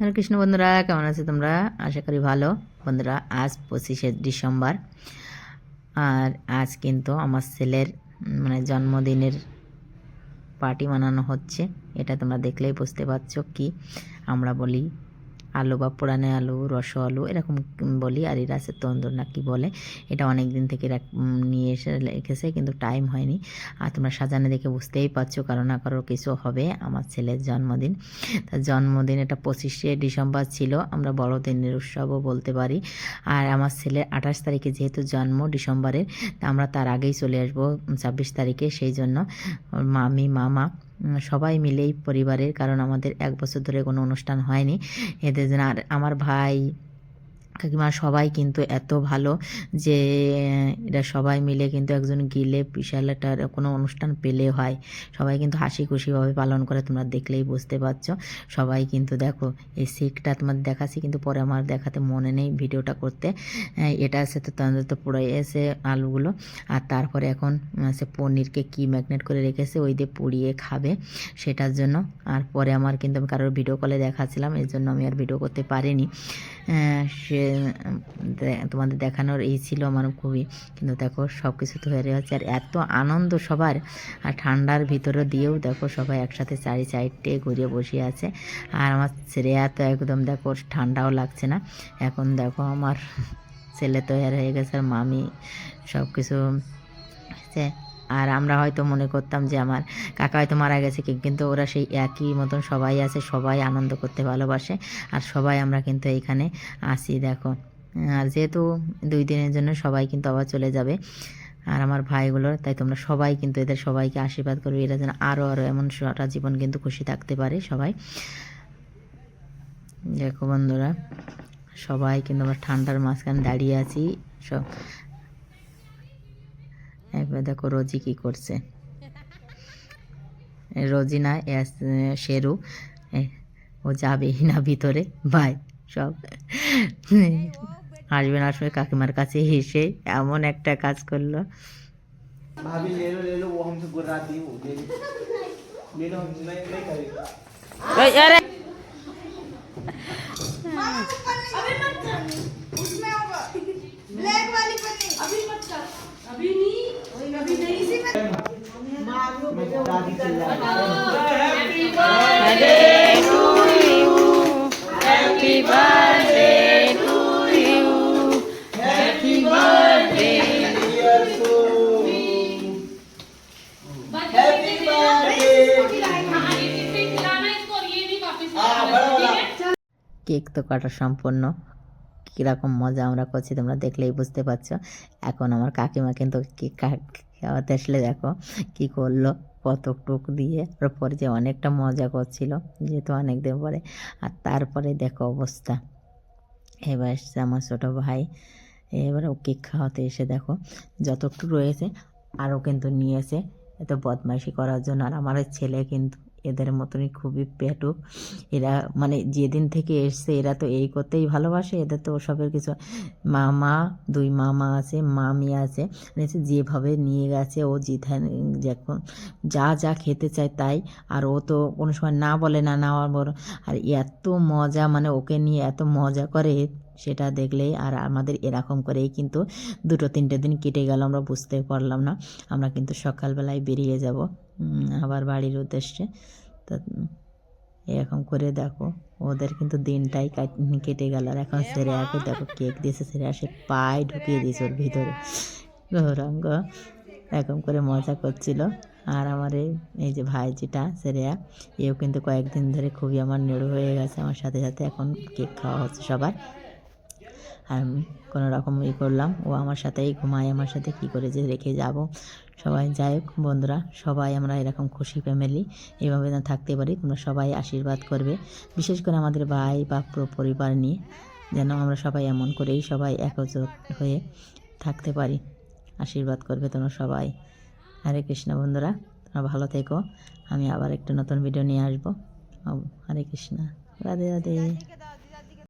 হরে কৃষ্ণ বন্ধুরা, কেমন আছে তোমরা? আশা করি ভালো। বন্ধুরা, আজ পঁচিশে ডিসেম্বর। আর আজ কিন্তু আমার ছেলের মানে জন্মদিনের পার্টি মানানো হচ্ছে। এটা তোমরা দেখলেই বুঝতে পারছ কি আমরা বলি। আলু বা পোড়ানে আলু, রস আলু, এরকম বলি, আর এরা আছে তন্দুর না কি বলে, এটা অনেক দিন থেকে নিয়ে এসে রেখেছে, কিন্তু টাইম হয়নি। আর তোমরা সাজানো দেখে বুঝতেই পারছ, কারও না কারও কিছু হবে আমার ছেলের জন্মদিন। তার জন্মদিন এটা পঁচিশে ডিসেম্বর ছিল, আমরা বড়দিনের উৎসবও বলতে পারি। আর আমার ছেলের আঠাশ তারিখে যেহেতু জন্ম ডিসেম্বরের, তা আমরা তার আগেই চলে আসব ছাব্বিশ তারিখে, সেই জন্য মামি মামা সবাই মিলেই পরিবারের, কারণ আমাদের এক বছর ধরে কোনো অনুষ্ঠান হয়নি। এদের আর আমার ভাই কাকিমা সবাই কিন্তু এত ভালো যে, এরা সবাই মিলে কিন্তু একজন গিলে বিশাল একটা কোনো অনুষ্ঠান পেলে হয়। সবাই কিন্তু হাসি খুশিভাবে পালন করে, তোমরা দেখলেই বুঝতে পারছ। সবাই কিন্তু দেখো, এই শিখটা তোমাদের দেখাচ্ছি, কিন্তু পরে আমার দেখাতে মনে নেই ভিডিওটা করতে। এটা আছে তো তাদের তো পুরো এসে আলুগুলো। আর তারপরে এখন সে পনিরকে কি ম্যাগনেট করে রেখেছে, ওই দিয়ে পুড়িয়ে খাবে সেটার জন্য। আর পরে আমার কিন্তু আমি কারোর ভিডিও কলে দেখাচ্ছিলাম এই জন্য আমি আর ভিডিও করতে পারিনি। সে তোমাদের দেখানোর এই ছিল আমার খুবই। কিন্তু দেখো সব কিছু তো হয়ে যাচ্ছে আর এত আনন্দ সবার। আর ঠান্ডার ভিতরে দিয়েও দেখো সবাই একসাথে চারি সাইডে ঘুরিয়ে বসে আছে। আর আমার শ্রেয়া তো একদম দেখো ঠান্ডাও লাগছে না। এখন দেখো আমার ছেলে তৈরি হয়ে গেছে। আর মামি সব কিছু হচ্ছে। আর আমরা হয়তো মনে করতাম যে আমার কাকা হয়তো মারা গেছে, কি কিন্তু ওরা সেই একই মতন সবাই আছে, সবাই আনন্দ করতে ভালোবাসে। আর সবাই আমরা কিন্তু এইখানে আসি, দেখো। আর যেহেতু দুই দিনের জন্য সবাই কিন্তু আবার চলে যাবে। আর আমার ভাইগুলোর তাই তোমরা সবাই কিন্তু এদের সবাইকে আশীর্বাদ করবে, এরা যেন আরও আরও এমন সারা জীবন কিন্তু খুশি থাকতে পারে সবাই। দেখো বন্ধুরা, সবাই কিন্তু আমরা ঠান্ডার মাঝখানে দাঁড়িয়ে আছি। সব দেখো রোজি কি করছে এ রোজি না এ আস- শেরু এ, ও যাবেই না ভিতরে ভাই সব আসবে না আসবে কাকিমার কাছে হেসে এমন একটা কাজ করলো भाभी ले लो ले लो वो हमसे गुर्राती है वो ले लो ले लो हमसे नहीं नहीं करेगा ওই, আরে अभी मत कर उसमें होगा ब्लैक वाली पन्नी अभी मत कर अभी नहीं কেক তো কাটা সম্পূর্ণ। কীরকম মজা আমরা করছি তোমরা দেখলেই বুঝতে পারছ। এখন আমার কাকিমা কিন্তু কেক খাওয়াতে আসলে দেখো কি করল? কত টুক দিয়ে ওর পরে যে অনেকটা মজা করছিল, যেহেতু অনেক দিন পরে। আর তারপরে দেখো অবস্থা। এবার এসছে আমার ছোটো ভাই। এবার ও কেক খাওয়াতে এসে দেখো যতটুকু রয়েছে আরও কিন্তু নিয়েছে। এত বদমাইশি করার জন্য আর আমার ছেলে কিন্তু এদের মতনই খুবই পেটুক। এরা মানে যেদিন থেকে এসছে, এরা তো এই করতেই ভালোবাসে, এদের তো ওসবের কিছু মামা, দুই মামা আছে, মামি আছে মানে যেভাবে নিয়ে গেছে, ও জিথান যখন যা যা খেতে চায় তাই। আর ও তো কোনো সময় না বলে না না আমার বড় আর এত মজা মানে ওকে নিয়ে এত মজা করে, সেটা দেখলেই আর আমাদের এরকম করেই কিন্তু দুটো, তিনটে দিন কেটে গেল, আমরা বুঝতে পারলাম না। আমরা কিন্তু সকালবেলায় বেরিয়ে যাব। আবার বাড়ির উদ্দেশ্যে। তা এরকম করে দেখো, ওদের কিন্তু দিনটাই কাট- গেল আর এখন সেরে সেরেয়াকে দেখো কেক দিয়েছে সেরেয়া সে পায়ে ঢুকিয়ে দিয়েছে ওর ভিতরে। গৌরাঙ্গ এরকম করে মজা করছিল। আর আমার এই যে ভাই যেটা সেরেয়া, এও কিন্তু কয়েকদিন ধরে খুবই আমার নেড়ু হয়ে গেছে। আমার সাথে সাথে এখন কেক খাওয়া হচ্ছে সবার। আর আমি কোনো রকম ই করলাম। ও আমার সাথেই ঘুমায়, আমার সাথে কি করে যে রেখে যাব। সবাই যাই হোক, বন্ধুরা, সবাই আমরা এরকম খুশি ফ্যামিলি এভাবে যেন থাকতে পারি। তোমরা সবাই আশীর্বাদ করবে। বিশেষ করে আমাদের ভাই বা পরিবার নিয়ে, যেন আমরা সবাই এমন করেই সবাই একজোট হয়ে থাকতে পারি। আশীর্বাদ করবে তোমরা সবাই। হরে কৃষ্ণ বন্ধুরা, তোমরা ভালো থেকো। আমি আবার একটা নতুন ভিডিও নিয়ে আসব। হরে কৃষ্ণ। রাধে রাধে।